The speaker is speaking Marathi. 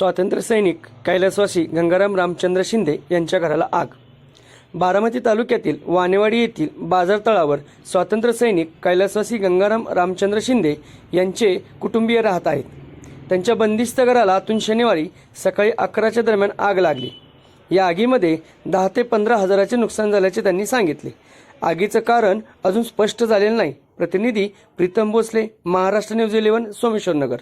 स्वातंत्र्यसैनिक कैलासवासी गंगाराम रामचंद्र शिंदे यांच्या घराला आग. बारामती तालुक्यातील वानेवाडी येथील बाजार तळावर स्वातंत्र्यसैनिक कैलासवासी गंगाराम रामचंद्र शिंदे यांचे कुटुंबीय राहत आहेत. त्यांच्या बंदिस्त घराला आतून शनिवारी सकाळी अकराच्या दरम्यान आग लागली. या आगीमध्ये दहा ते पंधरा हजाराचे नुकसान झाल्याचे त्यांनी सांगितले. आगीचं कारण अजून स्पष्ट झालेलं नाही. प्रतिनिधी प्रीतम भोसले महाराष्ट्र न्यूज इलेव्हन सोमेश्वर नगर.